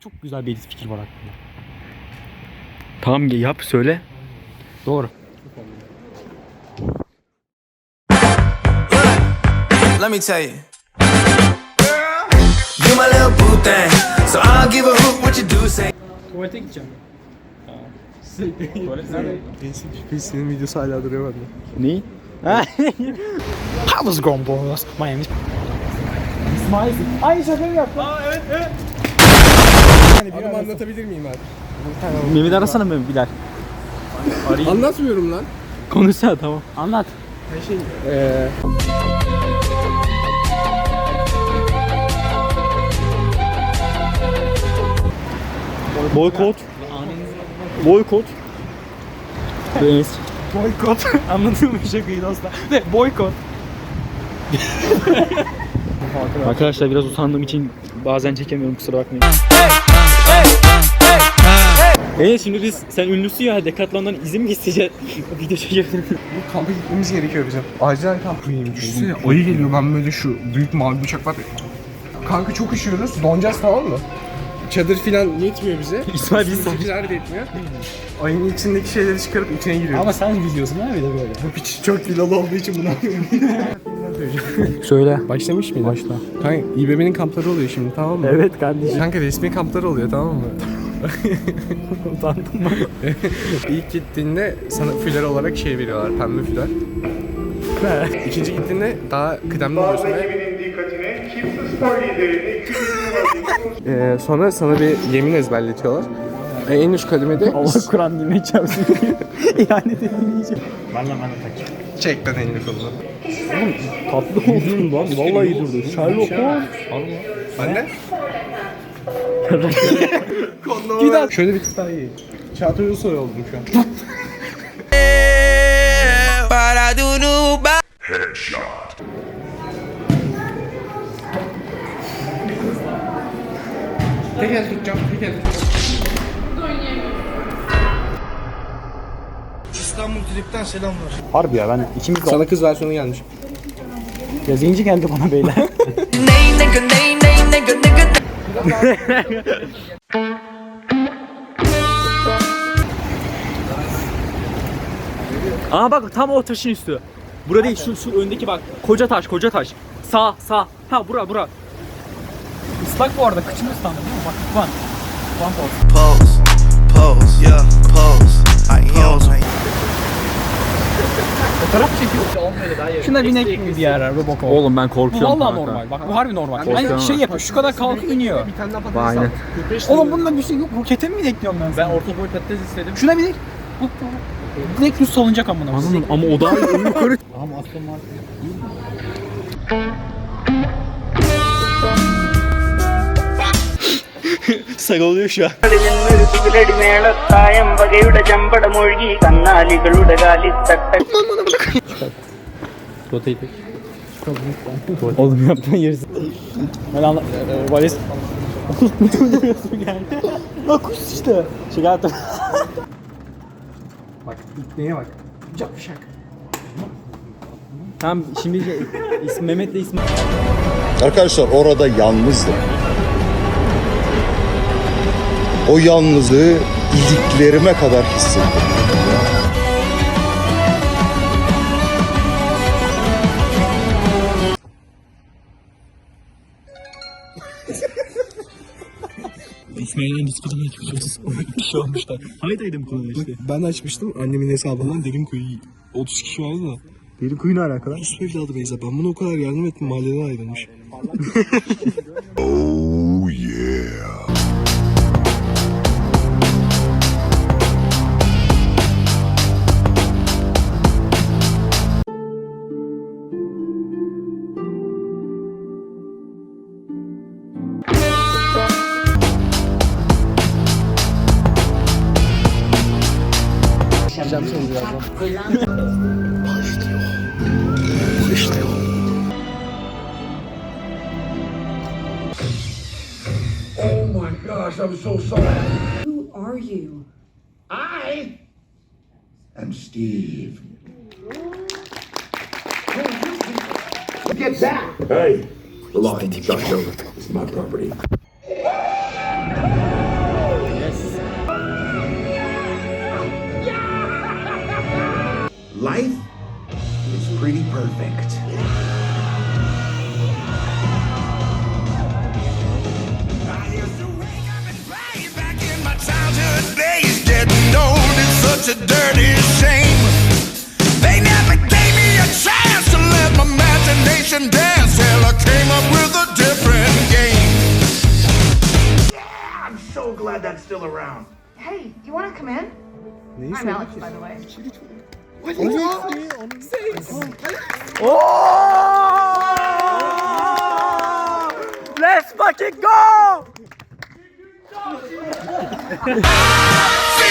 Çok güzel bir fikir var aklımda. Tamam yap söyle. Doğru. Let me tell you. You my little boo thing, so I'll give a hoot what you do say. Tuvalete gideceğim. Senin videosu hala duruyor bende. Neyi? How was going boys? Miami. İsmail. Aynı şakayı yaptı. Aa evet evet. Adımı anlatabilir miyim abi? Mehmet arasana mı Bilal? Anlatmıyorum lan. Konuşsana tamam. Anlat. Ee, Boykot. Boykot. Deniz. Boykot. Anladın mı şakayı dostlar? Ne? Boykot. Arkadaşlar biraz usandığım için bazen çekemiyorum kusura bakmayın. Evet şimdi biz sen ünlüsün ya Decathlon'dan izin mi isteyeceğiz? Video çekebilir miyim? bu kampa gitmemiz gerekiyor bizim. Acilen kamp. Düşünsene ayı geliyor ben böyle şu büyük mavi bıçak var. Kanka çok üşüyoruz. Donacağız tamam mı? Çadır filan yetmiyor bize. İsmail biz Bizimkiler de yetmiyor. Ayının içindeki şeyleri çıkarıp içine giriyor. Ama sen biliyorsun ha bir de böyle. bu piç çok kilalı olduğu için bunu yapıyorum. Söyle. Başlamış mıydı? Başla. Kanka İBB'nin kampları oluyor şimdi tamam mı? Evet kardeşim. Kanka resmi kamplar oluyor tamam mı? Utandım mı? İlk gittiğinde sana füler olarak şey veriyorlar, pembe füler. İkinci gittiğinde daha kıdemli oluyorsun ve Ekibinin dikkatine kimse spor liderini 200 Ee, sonra sana bir yemin ezberletiyorlar. Ee, en üst kademede Allah Kur'an dinle çarpsın. İhanet lan ben de takayım. çek lan elini kolunu. Tatlı oldu lan. Vallahi iyi durdu. Sherlock Holmes. Ben de. Bir daha. Şöyle bir tık daha iyi. Çağatay Ulusoy oldum şu an. But I do know about Tek el tutacağım, tek el tutacağım. Harbi ya ben ikimiz de Sana kız versiyonu gelmiş. Ya zenci geldi bana beyler. Aa bak tam o taşın üstü. Bura değil şu şu öndeki bak. Koca taş koca taş. Sağ sağ. Ha bura bura. Islak bu arada kıçını ıslandı değil mi? Bak Van. Van Pos. Pose, pose, yeah, pose. I am. Fotoğraf çekiyor. Şuna binek mi bir ara Robocop? Oğlum ben Bu korkuyorum. vallahi kanka. normal. Bak bu harbi normal. Korkuyorum. Yani şey yapıyor. Şu kadar kalkıp iniyor. Aynen. Oğlum bunda bir şey yok. Rokete mi binekliyorum ben? Ben orta boy patates istedim. Şuna binek. Direkt düz salınacak amına. Anladım ama o daha yukarı. Ama Aston Martin. Sarılıyor şu an. മേളത്തായം വകയുടെ ചമ്പടമൊഴുകി കന്നാലികളുടെ കാലിത്തട്ട Oğlum yapma yersin. Ben anla... E, valiz... Bütün diyorsun geldi. Lan kuş işte. Çıkarttım. Bak, neye bak. Yapışak. Tamam şimdi şey, ismi Mehmet'le ismi. Arkadaşlar orada yalnızdım. O yalnızlığı iliklerime kadar hissettim. Diskutuma çıkıyoruz. Bir şey olmuşlar. Haydaydım konu işte. Ben açmıştım annemin hesabından derin kuyu 30 kişi vardı da. Derin kuyu ne alakalı? Nasıl evladı Beyza? Ben buna o kadar yardım ettim mahalleden ayrılmış. Oh yeah. Başlıyor. Başlıyor. Oh my gosh, I'm so sorry. Who are you? I am Steve. Get back! Hey, the This it's my property. Such a dirty shame. They never gave me a chance to let my imagination dance. Hell, I came up with a different game. I'm so glad that's still around. Hey, you want to come in? I'm Alex, by the way. Oh, oh, let's fucking go!